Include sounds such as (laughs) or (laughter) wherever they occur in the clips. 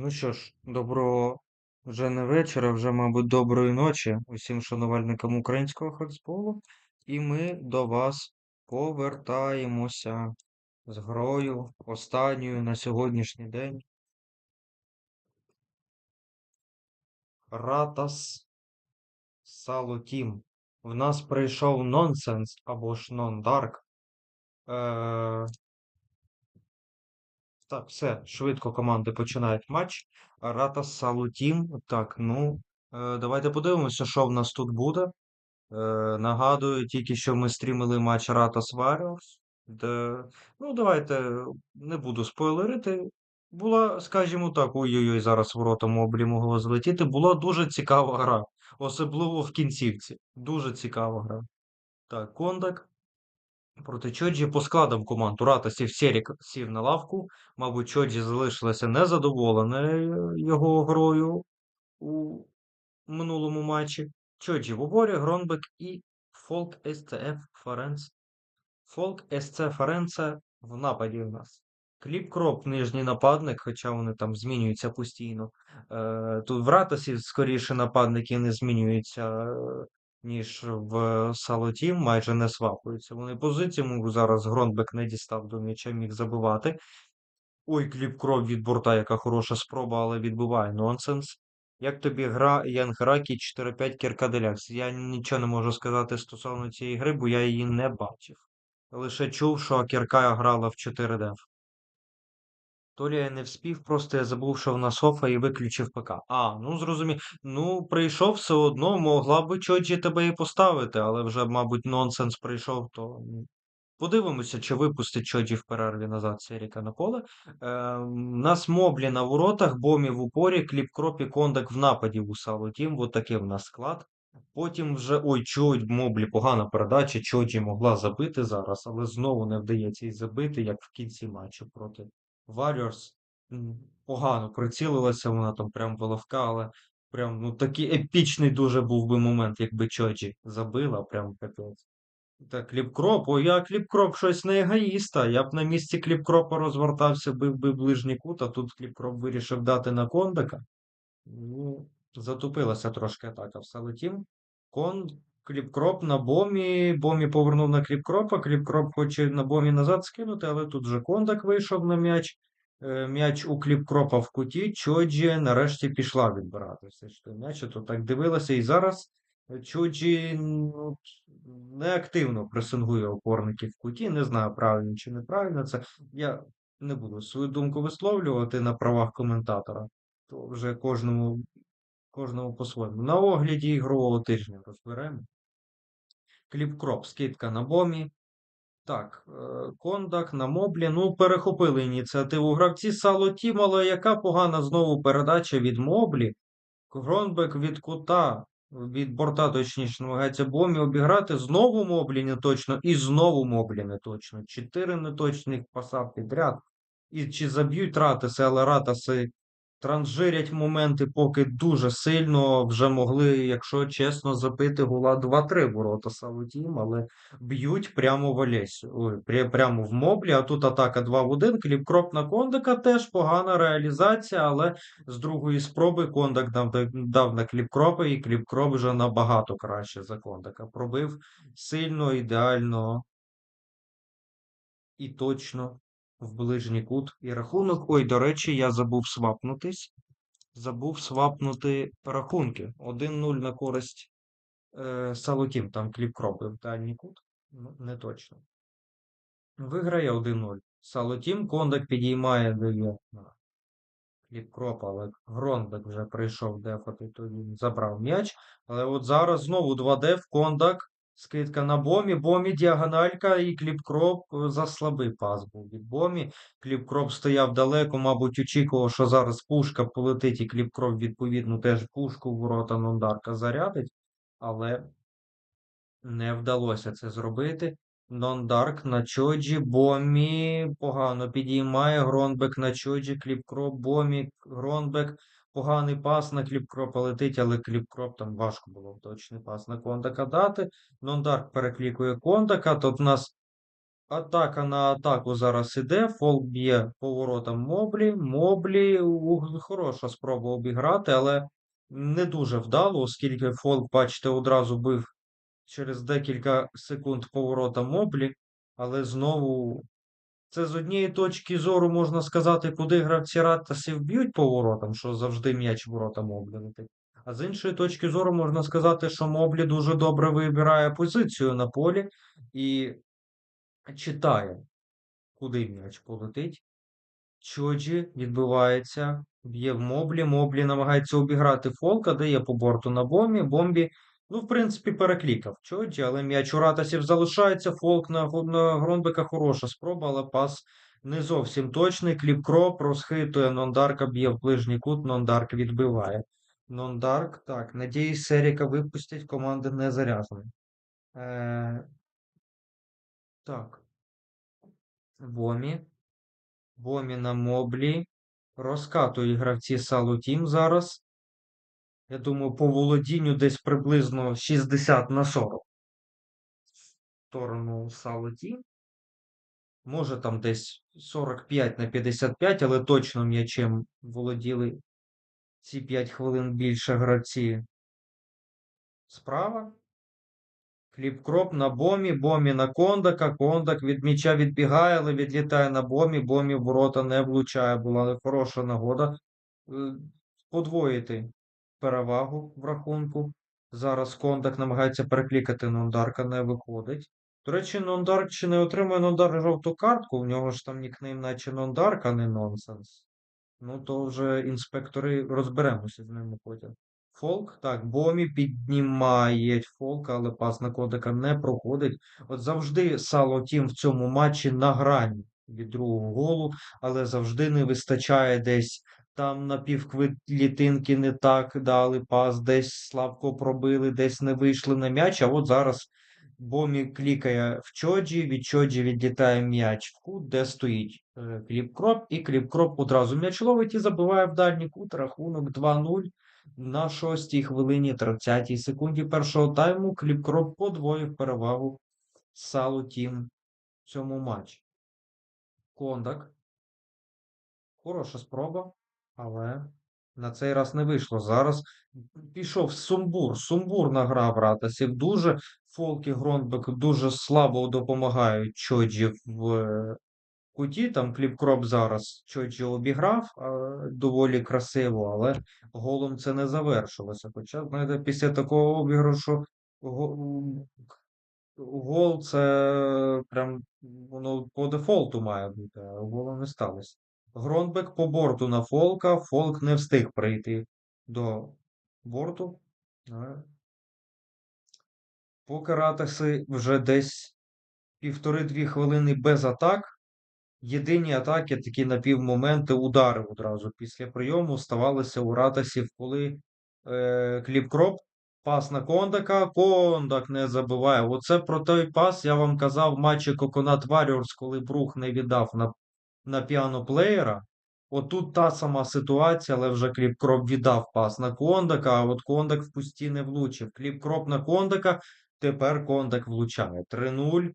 Ну що ж, доброго вже не вечора, вже, мабуть, доброї ночі усім шанувальникам українського хоксболу. І ми до вас повертаємося з грою останньою на сьогоднішній день. Ратас Салутім. В нас прийшов нонсенс або ж нон-дарк. Е... Так, все, швидко команди починають матч. Ратас Салутім. Так, ну, е, давайте подивимося, що в нас тут буде. Е, нагадую, тільки що ми стрімили матч Ратас Warriors. Де... Ну, давайте не буду спойлерити. Була, скажімо так, ой-ой-ой, зараз ворота моблі могло злетіти. Була дуже цікава гра. Особливо в кінцівці. Дуже цікава гра. Так, Кондак. Проти Чоджі по складам команд Урата сів Серік сів на лавку. Мабуть, Чоджі залишилася незадоволеною його грою у минулому матчі. Чоджі в уборі, Гронбек і Фолк СЦФ Ференц. Фолк СЦ Ференце в нападі у нас. Кліп Кроп, нижній нападник, хоча вони там змінюються постійно. Е, Тут в Ратасі скоріше нападники не змінюються, е, ніж в Салотім, майже не свапуються. Вони позицію зараз Гронбек не дістав до м'яча, міг забивати. Ой, кліп кров від борта, яка хороша спроба, але відбиває нонсенс. Як тобі гра Янгракі 4-5 Кіркаделякс? Я нічого не можу сказати стосовно цієї гри, бо я її не бачив. Лише чув, що Кірка грала в 4 деф. То лі я не вспів, просто я забув, що вона софа і виключив ПК. А, ну зрозумів. Ну, прийшов все одно, могла би Чоджі тебе і поставити, але вже, мабуть, нонсенс прийшов, то Подивимося, чи випустить Чоджі в перерві назад Серіка на поле. Е, у нас моблі на воротах, бомі в упорі, кліп кропі, кондак в нападі у Салутім. Ось такий в нас склад. Потім вже ой, чуть моблі погана передача. Чоджі могла забити зараз, але знову не вдається їй забити, як в кінці матчу проти Warriors. Погано прицілилася вона там прям воловка, але прям ну такий епічний дуже був би момент, якби Чоджі забила, прям капець. Так, Кліпкроп, о, я Кліпкроп щось не егоїста. Я б на місці Кліпкропа розвертався, бив би ближній кут, а тут Кліпкроп вирішив дати на Кондака. Ну, затупилася трошки атака в Салетім. Кон, Кліпкроп на бомі. Бомі повернув на Кліпкропа. Кліпкроп хоче на бомі назад скинути, але тут же Кондак вийшов на м'яч. Е, М'яч у Кліпкропа в куті. Чоджі нарешті пішла відбиратися. Що м'яч, то так дивилася і зараз. Чуджі ну, неактивно пресингує опорників в куті. Не знаю, правильно чи неправильно це. Я не буду свою думку висловлювати на правах коментатора. То вже кожному кожному по-своєму. На огляді ігрового тижня розберемо. Кліп-кроп, скидка на бомі. Так, е, Кондак на моблі. Ну, перехопили ініціативу гравці. Сало Тім, але яка погана знову передача від моблі. Гронбек від кута від борта, точніше, намагається бомі обіграти. Знову моблі не точно і знову моблі не точно. Чотири неточних паса підряд. І чи заб'ють ратиси, але ратиси транжирять моменти, поки дуже сильно вже могли, якщо чесно, забити гола 2-3 ворота Савутім, але б'ють прямо в Олесю. Ой, прямо в моблі. А тут атака 2 в 1. Кліп-кроп на Кондика теж погана реалізація, але з другої спроби Кондак дав, дав на кліп-кропа, і кліп-кроп вже набагато краще за Кондика. Пробив сильно, ідеально і точно в ближній кут. І рахунок. Ой, до речі, я забув свапнутись. Забув свапнути рахунки. 1-0 на користь е, Салутім. Там кліп кропив дальній кут. Ну, не точно. Виграє 1-0. Салутім. Кондак підіймає 9 кліп кроп, але Гронбек вже прийшов дефати, то він забрав м'яч. Але от зараз знову 2D Кондак Скидка на бомі, бомі, діагональка і кліпкроп е, за слабий пас був від бомі. Кліпкроп стояв далеко, мабуть, очікував, що зараз пушка полетить, і кліпкроп, відповідно, теж пушку в ворота Нондарка зарядить, але не вдалося це зробити. Нондарк на чоджі, бомі погано підіймає. Гронбек на чоджі, кліпкроп, бомі, Гронбек. Поганий пас на кліпкропа летить, але кліпкроп там важко було точний пас на Кондака дати. Нондарк переклікує Кондака. Тут в нас Атака на атаку зараз іде. Фолк б'є поворотом Моблі. Моблі хороша спроба обіграти, але не дуже вдало, оскільки Фолк, бачите, одразу бив через декілька секунд поворота Моблі. Але знову це з однієї точки зору можна сказати, куди гравці Ратасів б'ють поворотом, що завжди м'яч ворота Моблі летить. А з іншої точки зору можна сказати, що Моблі дуже добре вибирає позицію на полі і читає, куди м'яч полетить. Чоджі відбивається, б'є в Моблі. Моблі намагається обіграти Фолка, дає по борту на бомбі. Бомбі, ну, в принципі, переклікав Чоджі, але м'яч у Ратасів залишається. Фолк на, на Гронбека хороша спроба, але пас не зовсім точний. Кліпкроп розхитує, Нондарка б'є в ближній кут, Нондарк відбиває. Нондарк, так, надіюсь, Серіка випустять, команда не заряджена. Е, так. Вомі. Вомі на моблі. Розкатують гравці Салу Тім зараз. Я думаю, по володінню десь приблизно 60 на 40. В сторону Салу Може там десь 45 на 55, але точно м'ячем володіли ці 5 хвилин більше гравці. Справа. Кліп-кроп на бомі, бомі на кондака. Кондак від м'яча відбігає, але відлітає на бомі. Бомі ворота не влучає. Була хороша нагода е, подвоїти перевагу в рахунку. Зараз Кондак намагається переклікати Нондарка, не виходить. До речі, Нондарк чи не отримує Нондар жовту картку, в нього ж там нікнейм, наче Нондарк, а не нонсенс. Ну, то вже інспектори розберемося з ними потім. Фолк, так, Бомі піднімає Фолка, але пас на кодика не проходить. От завжди Сало Тім в цьому матчі на грані від другого голу, але завжди не вистачає десь там на півклітинки не так дали пас, десь слабко пробили, десь не вийшли на м'яч. А от зараз Бомі клікає в Чоджі, від Чоджі відлітає м'яч в кут, де стоїть е, Кліпкроп, і Кліпкроп одразу м'яч ловить і забиває в дальній кут. Рахунок 2-0 на 6 хвилині 30 секунді першого тайму. Кліпкроп подвоїв перевагу Салу Тім в цьому матчі. Кондак. Хороша спроба, але на цей раз не вийшло. Зараз пішов сумбур. Сумбур награв Ратасів. Дуже Фолк і Гронбек дуже слабо допомагають Чоджі в е, куті. Там Кліпкроп зараз Чоджі обіграв доволі красиво, але голом це не завершилося. Хоча, знаєте, після такого обіграшу го- гол це прям воно по дефолту має бути, а голу не сталося. Гронбек по борту на Фолка. Фолк не встиг прийти до борту. Поки Ратаси вже десь півтори-дві хвилини без атак. Єдині атаки, такі напівмоменти, удари одразу після прийому ставалися у Ратасів, коли е, Кліпкроп, пас на Кондака, Кондак не забиває. Оце про той пас я вам казав матчі Coconut Warriors, коли Брух не віддав на, на піано-плеєра. Отут та сама ситуація, але вже Кліпкроп віддав пас на Кондака, а от Кондак в пусті не влучив. Кліпкроп на Кондака, тепер Кондак влучає. 3-0.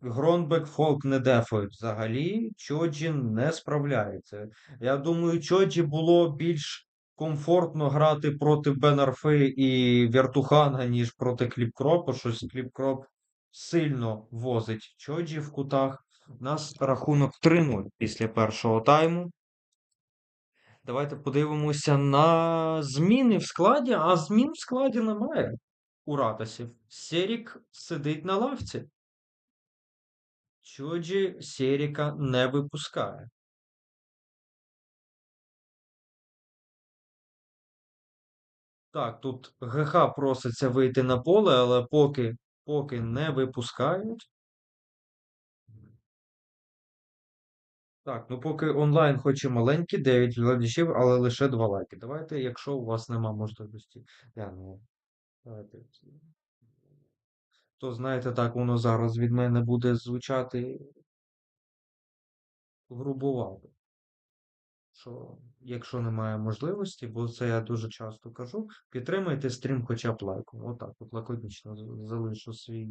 Гронбек Фолк не дефають взагалі. Чоджі не справляється. Я думаю, Чоджі було більш комфортно грати проти Бенарфи і Вертуханга, ніж проти Кліпкропа. Щось Кліпкроп сильно возить Чоджі в кутах. У нас рахунок 3-0 після першого тайму. Давайте подивимося на зміни в складі, а змін в складі немає у Ратасів. Серік сидить на лавці. Чоджі Серіка не випускає. Так, тут ГХ проситься вийти на поле, але поки, поки не випускають. Так, ну поки онлайн хоч і маленький, 9 глядачів, але лише 2 лайки. Давайте, якщо у вас нема можливості. Я, ну, давайте. То знаєте, так воно зараз від мене буде звучати грубувато. Що якщо немає можливості, бо це я дуже часто кажу, підтримайте стрім хоча б лайком. Отак, от лаконічно залишу свій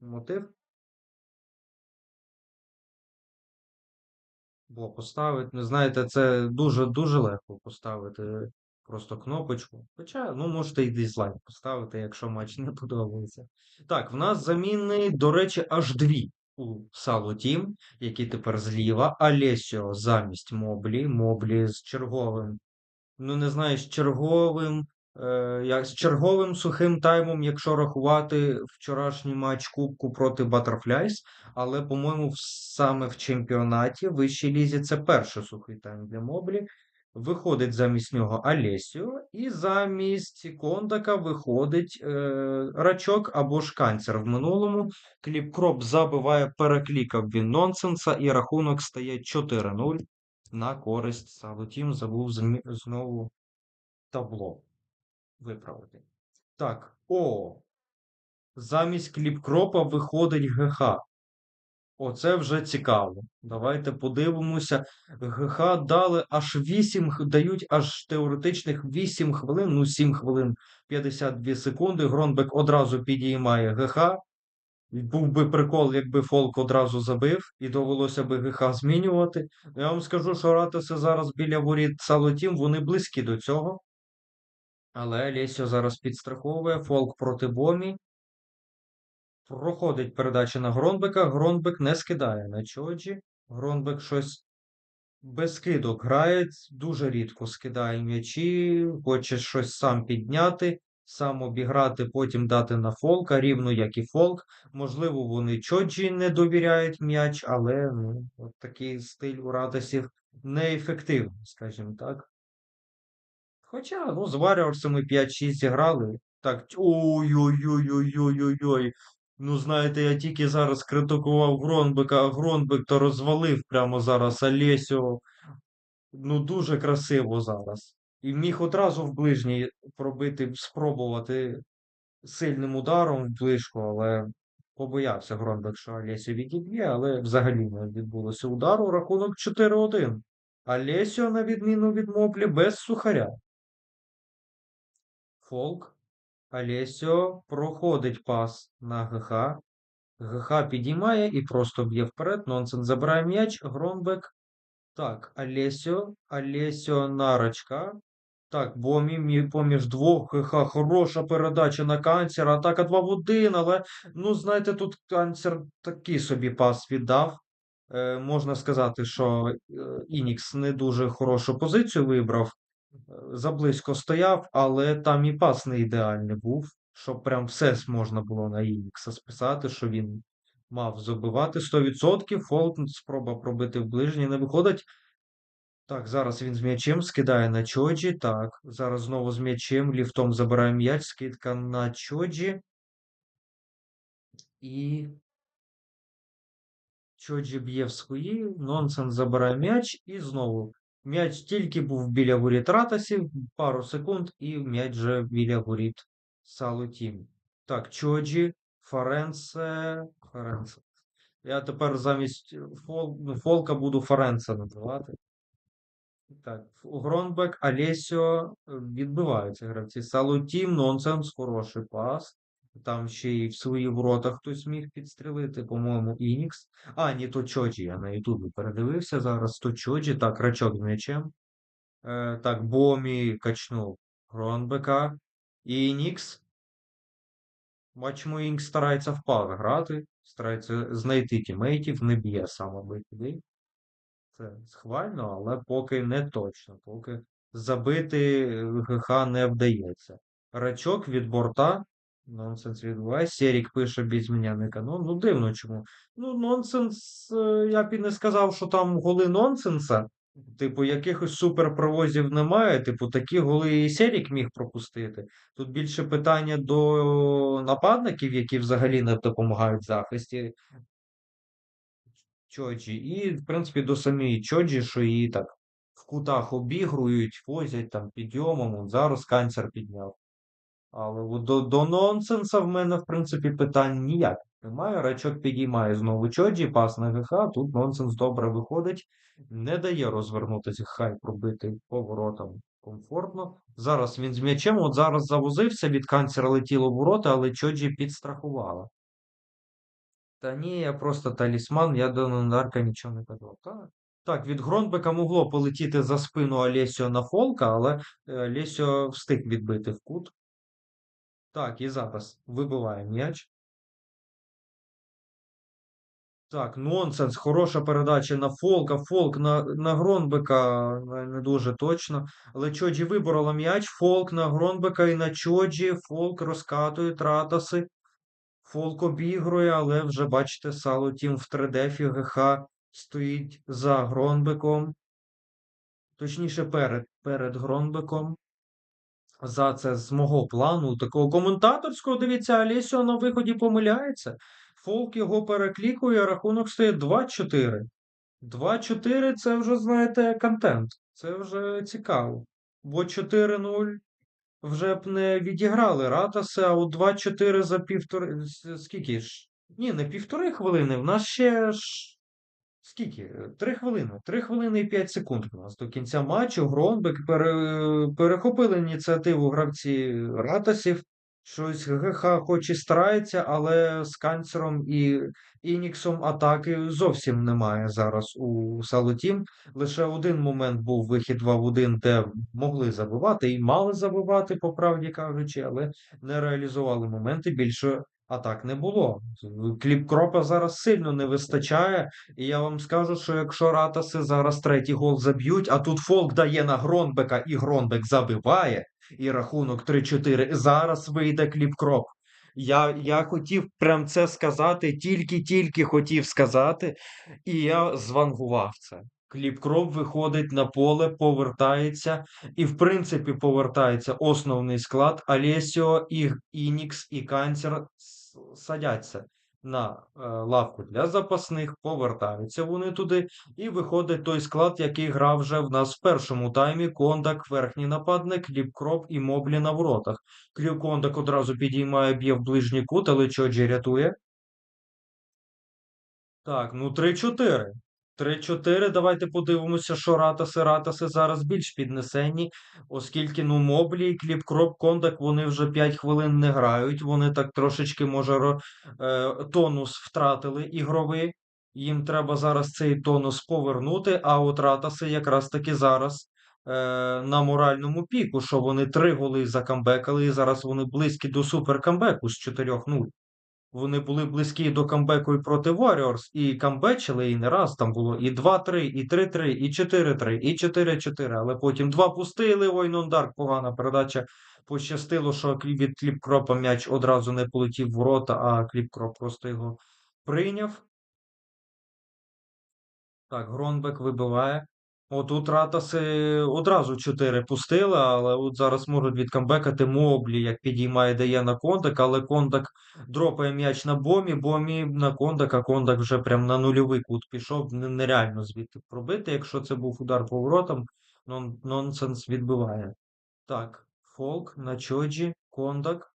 мотив. Було поставити. Ну, знаєте, це дуже-дуже легко поставити просто кнопочку. Хоча, ну, можете і дизлайк поставити, якщо матч не подобається. Так, в нас заміни, до речі, аж дві у Сало Тім, які тепер зліва. Алесіо замість Моблі. Моблі з черговим. Ну, не знаю, з черговим. Е, як, з черговим сухим таймом, якщо рахувати вчорашній матч Кубку проти Butterflies, але, по-моєму, саме в чемпіонаті вищій лізі це перший сухий тайм для Моблі. Виходить замість нього Алесіо, і замість Кондака виходить е, Рачок або ж Канцер. В минулому Кліп-Кроп забиває, переклікав він нонсенса, і рахунок стає 4-0 на користь Салутім. Забув знову табло виправити. Так, о! Замість кліпкропа виходить ГХ. Оце вже цікаво. Давайте подивимося. ГХ дали аж 8, дають аж теоретичних 8 хвилин, ну 7 хвилин 52 секунди. Гронбек одразу підіймає ГХ. Був би прикол, якби Фолк одразу забив, і довелося би ГХ змінювати. Я вам скажу, що Ратиси зараз біля воріт Салотім, вони близькі до цього. Але Лесіо зараз підстраховує. Фолк проти Бомі. Проходить передача на Гронбека. Гронбек не скидає на Чоджі. Гронбек щось без скидок грає, дуже рідко скидає м'ячі, хоче щось сам підняти, сам обіграти, потім дати на Фолка, рівно як і Фолк. Можливо, вони Чоджі не довіряють м'яч, але ну, от такий стиль у Ратасів неефективний, скажімо так. Хоча, ну, з Warriors 5-6 зіграли. Так, ой-ой-ой-ой-ой-ой-ой. Ну, знаєте, я тільки зараз критикував Гронбека, а Гронбек то розвалив прямо зараз Олесю. Ну, дуже красиво зараз. І міг одразу в ближній пробити, спробувати сильним ударом в ближку, але побоявся Гронбек, що Олесю відіб'є, але взагалі не відбулося удару. Рахунок 4-1. Олесю, на відміну від Моблі, без сухаря. Фолк. Олесіо проходить пас на ГХ. ГХ підіймає і просто б'є вперед. Нонсен забирає м'яч. Гронбек. Так, Олесіо. Олесіо на Рачка. Так, мі- поміж двох ГХ. Хороша передача на канцера. Атака 2 в 1, але, ну, знаєте, тут канцер такий собі пас віддав. Е, можна сказати, що е, Інікс не дуже хорошу позицію вибрав заблизько стояв, але там і пас не ідеальний був, щоб прям все можна було на Інікса списати, що він мав забивати 100%. Фолк спроба пробити в ближній не виходить. Так, зараз він з м'ячем скидає на Чоджі. Так, зараз знову з м'ячем, ліфтом забирає м'яч, скидка на Чоджі. І Чоджі б'є в свої, Нонсен забирає м'яч і знову. М'яч тільки був біля воріт Ратасів, пару секунд, і м'яч вже біля воріт Салутім. Так, Чоджі, Форенце, Форенце. Я тепер замість Фол... ну, Фолка буду Форенце називати. Так, Гронбек, Алесіо е, відбиваються гравці. Салутім, нонсенс, хороший пас. Там ще й в свої ворота хтось міг підстрелити, по-моєму, Інікс. А, ні, то Чоджі, я на Ютубі передивився зараз. То Чоджі, так, рачок з м'ячем. Е, так, Бомі качнув Гронбека. Інікс. Бачимо, Інікс старається в пар грати, старається знайти тімейтів, не б'є сам аби. Це схвально, але поки не точно. Поки забити ГХ не вдається. Рачок від борта. Нонсенс відбувається. Серік пише без мене не канон. Ну, дивно чому. Ну, нонсенс, е, я б і не сказав, що там голи нонсенса. Типу, якихось суперпровозів немає. Типу, такі голи і Серік міг пропустити. Тут більше питання до нападників, які взагалі не допомагають в захисті. Чоджі. І, в принципі, до самої Чоджі, що її так в кутах обігрують, возять там підйомом. Зараз канцер підняв. Але до, до нонсенса в мене, в принципі, питань ніяких немає. Рачок підіймає знову Чоджі, пас на ГХ. Тут нонсенс добре виходить. Не дає розвернутися, хай пробити поворотом комфортно. Зараз він з м'ячем, от зараз завозився, від канцера летіло в ворота, але Чоджі підстрахувала. Та ні, я просто талісман, я до Нондарка нічого не казав. Так, Так, від Гронбека могло полетіти за спину Олесіо на Фолка, але е, Олесіо встиг відбити в кут. Так, і зараз вибиває м'яч. Так, нонсенс, хороша передача на Фолка. Фолк на на Гронбека не, дуже точно. Але Чоджі виборола м'яч. Фолк на Гронбека і на Чоджі. Фолк розкатує тратаси. Фолк обігрує, але вже бачите, Сало Тім в 3D ФГХ стоїть за Гронбеком. Точніше, перед перед Гронбеком. За це з мого плану, такого коментаторського, дивіться, Олесіо на виході помиляється. Фолк його переклікує, рахунок стає 2-4. 2-4 це вже, знаєте, контент. Це вже цікаво. Бо 4-0 вже б не відіграли Ратаси, а у 2-4 за півтори. Скільки ж? Ні, не півтори хвилини. В нас ще ж. Скільки? Три хвилини. Три хвилини і п'ять секунд у нас до кінця матчу. Гронбек пере... перехопили ініціативу гравці Ратасів. Щось ГХ хоч і старається, але з канцером і Ініксом атаки зовсім немає зараз у Салутім. Лише один момент був вихід 2 в 1, де могли забивати і мали забивати, по правді кажучи, але не реалізували моменти. Більше атак не було. Кліп кропа зараз сильно не вистачає. І я вам скажу, що якщо Ратаси зараз третій гол заб'ють, а тут Фолк дає на Гронбека і Гронбек забиває і рахунок 3-4. Зараз вийде кліп-кроп. Я я хотів прям це сказати, тільки-тільки хотів сказати, і я звангував це. Кліп-кроп виходить на поле, повертається, і, в принципі, повертається основний склад. Алесіо, і Інікс і Канцер садяться на е, лавку для запасних, повертаються вони туди, і виходить той склад, який грав вже в нас в першому таймі. Кондак, верхній нападник, Ліпкроп і Моблі на воротах. Клів Кондак одразу підіймає, б'є в ближній кут, але Чоджі рятує. Так, ну 3-4. 3-4. Давайте подивимося, що Ратаси. Ратаси зараз більш піднесені, оскільки ну Моблі і Кліпкроп Кондак вони вже 5 хвилин не грають. Вони так трошечки, може, е, тонус втратили ігровий. Їм треба зараз цей тонус повернути. А от Ратаси якраз таки зараз е, на моральному піку, що вони три голи закамбекали, і зараз вони близькі до суперкамбеку з 4-0. Вони були близькі до камбеку і проти Warriors, і камбечили, і не раз там було і 2-3, і 3-3, і 4-3, і 4-4, але потім два пустили, Войнондарк, погана передача. Пощастило, що від Кліпкропа м'яч одразу не полетів в ворота, а Кліпкроп просто його прийняв. Так, Гронбек вибиває. Отут Ратаси одразу 4 пустили, але от зараз можуть відкамбекати Моблі, як підіймає дає на Кондак, але Кондак дропає м'яч на бомі, бомі на Кондак, а Кондак вже прям на нульовий кут пішов. Нереально звідти пробити. Якщо це був удар поворотом, нон нонсенс відбиває. Так, Фолк на Чоджі, Кондак.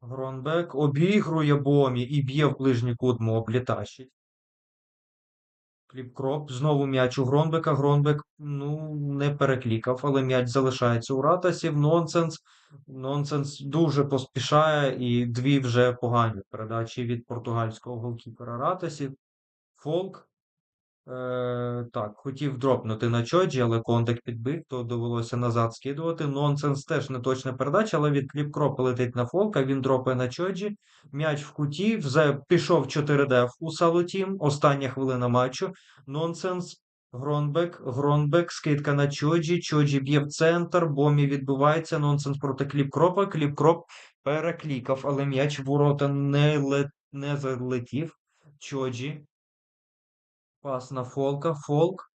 Гронбек обігрує бомі і б'є в ближній кут Моблі тащить. Кліп-кроп. Знову м'яч у Гронбека. Гронбек ну, не переклікав, але м'яч залишається у Ратасів. Нонсенс. Нонсенс дуже поспішає і дві вже погані передачі від португальського голкіпера Ратасів. Фолк. Е, Так, хотів дропнути на Чоджі, але контакт підбив, то довелося назад скидувати. Нонсенс теж не точна передача, але від кліп-кропа летить на Фолка, він дропає на Чоджі. М'яч в куті, вже пішов 4D у Салутім. Остання хвилина матчу. Нонсенс. Гронбек, Гронбек, скидка на Чоджі. Чоджі б'є в центр, бомі відбувається. Нонсенс проти кліп-кропа. Кліп-кроп переклікав, але м'яч в ворота не, лет... не залетів. Чоджі. Пас на Фолка. Фолк.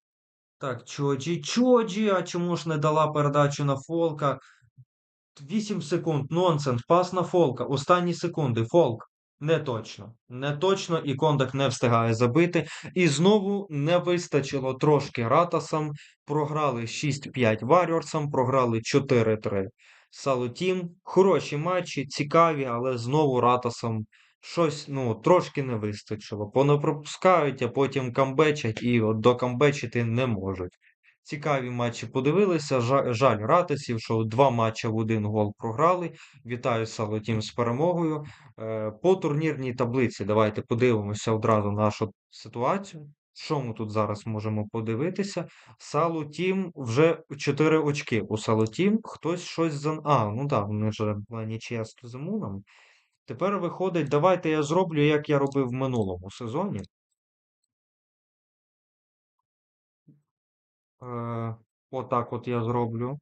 Так, Чоджі. Чоджі! А чому ж не дала передачу на Фолка? 8 секунд. Нонсенс. Пас на Фолка. Останні секунди. Фолк. Не точно. Не точно, і Кондак не встигає забити. І знову не вистачило трошки Ратасам. Програли 6-5 Варіорсам, програли 4-3 Салутім. Хороші матчі, цікаві, але знову Ратасам щось ну, трошки не вистачило. Понапропускають, а потім камбечать і от докамбечити не можуть. Цікаві матчі подивилися. Жаль, Ратисів, що два матчі в один гол програли. Вітаю Салотім з перемогою. Е, По турнірній таблиці давайте подивимося одразу нашу ситуацію. Що ми тут зараз можемо подивитися? Салутім вже 4 очки. У Салутім хтось щось за. А, ну так, вони ж була нічия з Туземуном. Тепер виходить, давайте я зроблю, як я робив в минулому сезоні. Е, отак от я зроблю.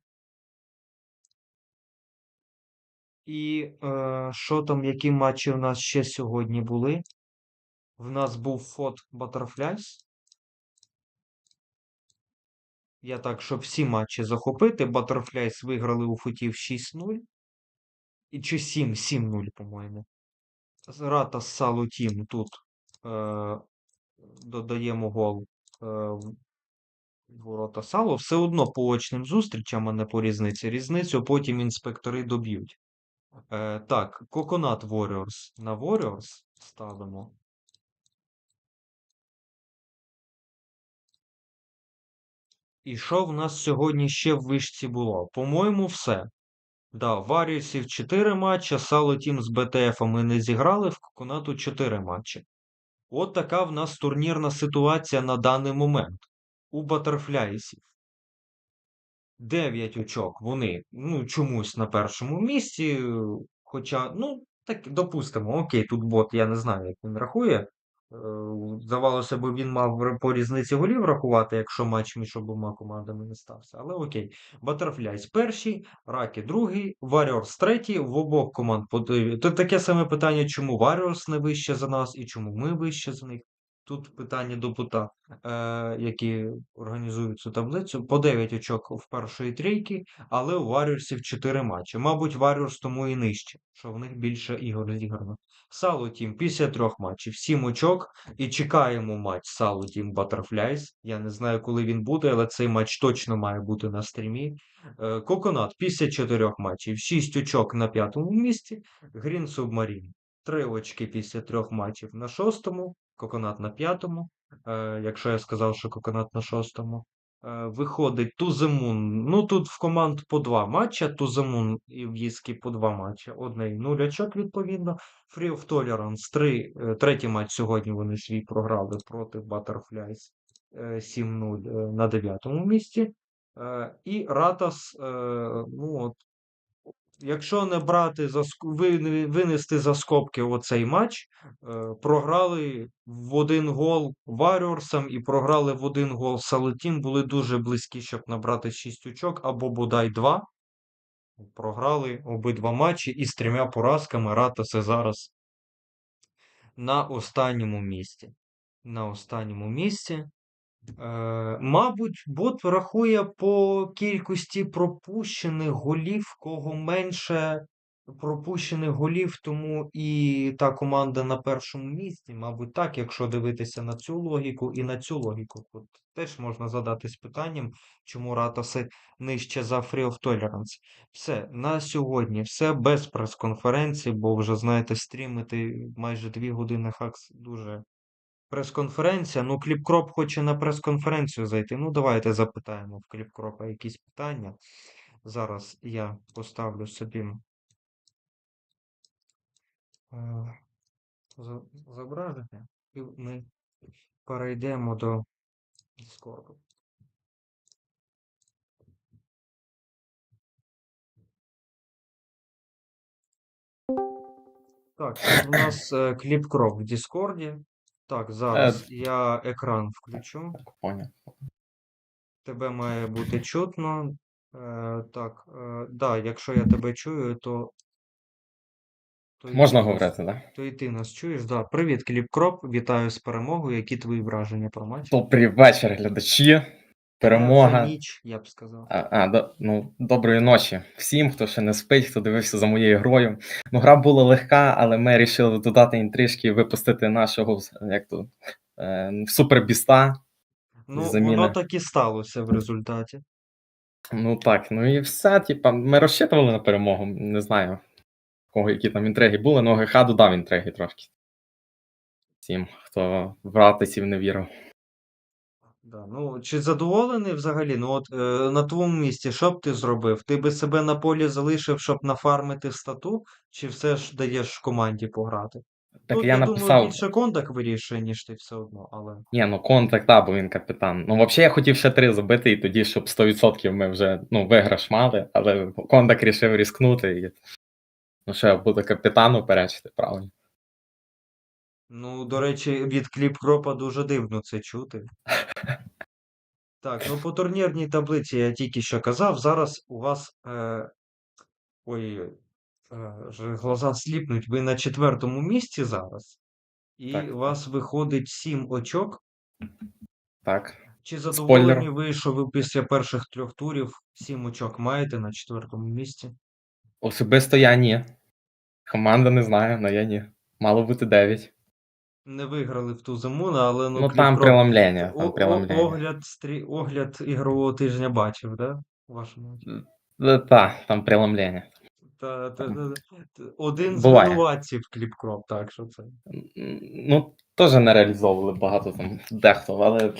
І е, що там, які матчі у нас ще сьогодні були? В нас був Фот Butterflies. Я так, щоб всі матчі захопити. Butterflies виграли у футів 6-0. І чи 7, 7-0, по-моєму. Рата Салу Тім тут е, додаємо гол е, в ворота Сало. Все одно по очним зустрічам, а не по різниці. Різницю потім інспектори доб'ють. Е, так, Coconut Warriors на Warriors ставимо. І що в нас сьогодні ще в вишці було? По-моєму, все. Да, Варіусів 4 матчі, Сало Тім з БТФ ми не зіграли, в Коконату 4 матчі. От така в нас турнірна ситуація на даний момент. У Батерфляїсів. 9 очок вони ну, чомусь на першому місці. Хоча, ну, так, допустимо, окей, тут бот, я не знаю, як він рахує. Е, Здавалося б, він мав по різниці голів рахувати, якщо матч між обома командами не стався. Але окей. Батерфляйс перший, Ракі другий, Warriors третій, в обох команд. Тут таке саме питання, чому Warriors не вище за нас і чому ми вище за них. Тут питання до бота, е, які організують цю таблицю. По 9 очок в першої трійки, але у Warriorsів 4 матчі. Мабуть, Warriors тому і нижче, що в них більше ігор зіграно. Сало Тім після трьох матчів 7 очок. І чекаємо матч Сало Тім Я не знаю, коли він буде, але цей матч точно має бути на стрімі. Е, Коконат після чотирьох матчів 6 очок на п'ятому місці. Грін Субмарін 3 очки після трьох матчів на шостому. Коконат на п'ятому. Е, якщо я сказав, що коконат на шостому. Е, виходить Туземун. Ну тут в команд по два матча. Туземун і В'їзкі по два матча. Одне і нуль очок, відповідно. Free of Tolerance 3. е, Третій матч сьогодні вони свій програли проти Butterflies е, 7-0 е, на дев'ятому місці. І Ратас, ну от, якщо не брати за винести за скобки оцей матч, е, програли в один гол Warriorsам і програли в один гол Салетін, були дуже близькі, щоб набрати 6 очок або бодай 2. Програли обидва матчі і з трьома поразками Ратаси зараз на останньому місці. На останньому місці. Е, мабуть, бот рахує по кількості пропущених голів, кого менше пропущених голів, тому і та команда на першому місці. Мабуть, так, якщо дивитися на цю логіку і на цю логіку, тут теж можна задатись питанням, чому Ратаси нижче за Free of Tolerance. Все, на сьогодні все без прес-конференції, бо вже, знаєте, стрімити майже дві години хакс дуже. Прес-конференція. Ну, Кліпкроп хоче на прес-конференцію зайти. Ну, давайте запитаємо в Кліпкропа якісь питання. Зараз я поставлю собі е, зображення, і ми перейдемо до Discord. Так, у нас е, Кліпкроп в Діскорді. Так, зараз я екран включу. Поняв. Тебе має бути чутно. Е, так, е, да, якщо я тебе чую, то. то Можна ти нас- говорити, так? То і ти нас чуєш. Да. Привіт, Кліпкроп. Вітаю з перемогою. Які твої враження про матч? Добрий вечір, глядачі. Перемога. Ніч, я б сказав. А, а до, ну, доброї ночі всім, хто ще не спить, хто дивився за моєю грою. Ну, гра була легка, але ми вирішили додати інтрижки і випустити нашого як то, е, супербіста. Ну, заміна. воно так і сталося в результаті. Ну так, ну і все. Типа, ми розчитували на перемогу. Не знаю, кого які там інтриги були, але ГХ додав інтриги трошки. Всім, хто в ратисів не вірив. Да. Ну, чи задоволений взагалі? Ну, от е, на твоєму місці, що б ти зробив? Ти би себе на полі залишив, щоб нафармити стату, чи все ж даєш команді пограти? Так Тут, я я думаю, написав. більше контакт вирішує, ніж ти все одно, але. Ні, ну контакт, та, бо він капітан. Ну, взагалі, я хотів ще три забити, і тоді, щоб 100% ми вже ну, виграш мали, але контакт рішив різкнути. І... Ну, що я буду капітану перечити, правильно. Ну, до речі, від Кліпкропа дуже дивно це чути. Так, ну по турнірній таблиці я тільки що казав. Зараз у вас. Е... Ой-ой-ой. Е, глаза сліпнуть. Ви на четвертому місці зараз. І Так, у вас виходить 7 очок. Так. Чи Спойлер. задоволені ви, що ви після перших трьох турів 7 очок маєте на четвертому місці? Особисто я ні. Команда не знає, але я ні. Мало бути 9. Не виграли в ту зиму, але ну, Ну, там Кліпкроп- преломлення, там о- преломлення. Огляд, стрі... огляд ігрового тижня бачив, да? Вашому. Так, там преломлення. Та, та, та, та, один з Буває. винуватців Кліпкроп, так що це. Ну, теж не реалізовували багато там дехто, але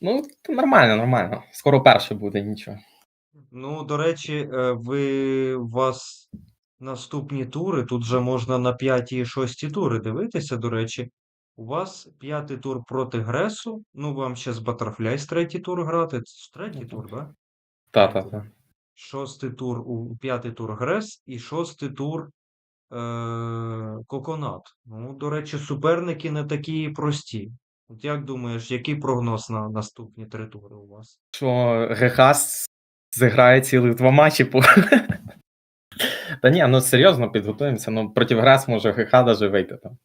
ну, нормально, нормально. Скоро перше буде, нічого. Ну, до речі, е, ви у вас наступні тури, тут вже можна на п'яті і шості тури дивитися, до речі. У вас п'ятий тур проти Гресу. Ну, вам ще з Батерфляй третій тур грати. Це третій тур, так? Да? Та-та-та. Шостий тур, у п'ятий тур Грес і шостий тур е- Коконат. Ну, до речі, суперники не такі прості. От як думаєш, який прогноз на наступні три тури у вас? Що Гехас зіграє цілих два матчі по. (laughs) Та ні, ну серйозно підготуємося. Ну, проти Грес може ГХ даже вийти там.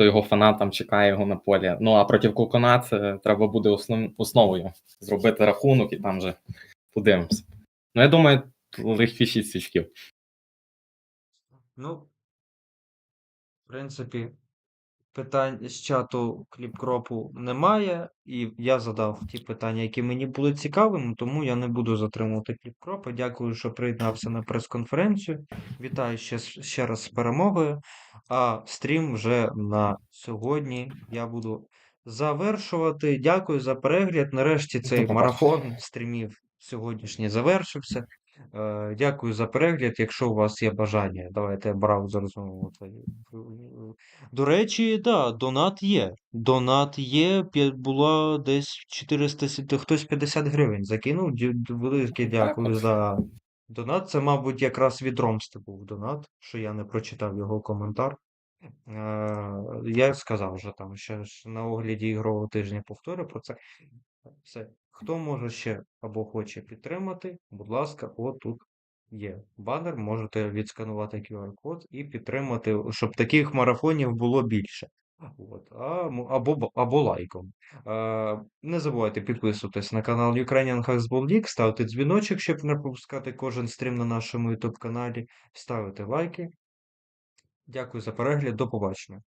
Хто його фанат там чекає його на полі. Ну а проти Кукона це треба буде основ... основою зробити рахунок і там вже подивимося. Ну, я думаю, легкі 6 свічків. Ну, в принципі, питань з чату кліпкропу немає, і я задав ті питання, які мені були цікавими, тому я не буду затримувати кліпкропа. Дякую, що приєднався на прес-конференцію. Вітаю ще, ще раз з перемогою. А стрім вже на сьогодні я буду завершувати. Дякую за перегляд. Нарешті цей марафон стрімів сьогоднішній завершився. Е, Дякую за перегляд. Якщо у вас є бажання, давайте браузер знову. в- До речі, да, донат є. Донат є. Була десь 400, хтось 50 гривень закинув. Велике дякую за донат. Це, мабуть, якраз від Ромсти був донат, що я не прочитав його коментар. Е, Я сказав вже там ще на огляді ігрового тижня повторю про це. Все. Хто може ще або хоче підтримати, будь ласка, отут є банер, можете відсканувати QR-код і підтримати, щоб таких марафонів було більше. От. А, або, або лайком. Е, не забувайте підписуватись на канал Ukrainian Huxball League, ставити дзвіночок, щоб не пропускати кожен стрім на нашому YouTube каналі, ставити лайки. Дякую за перегляд, до побачення.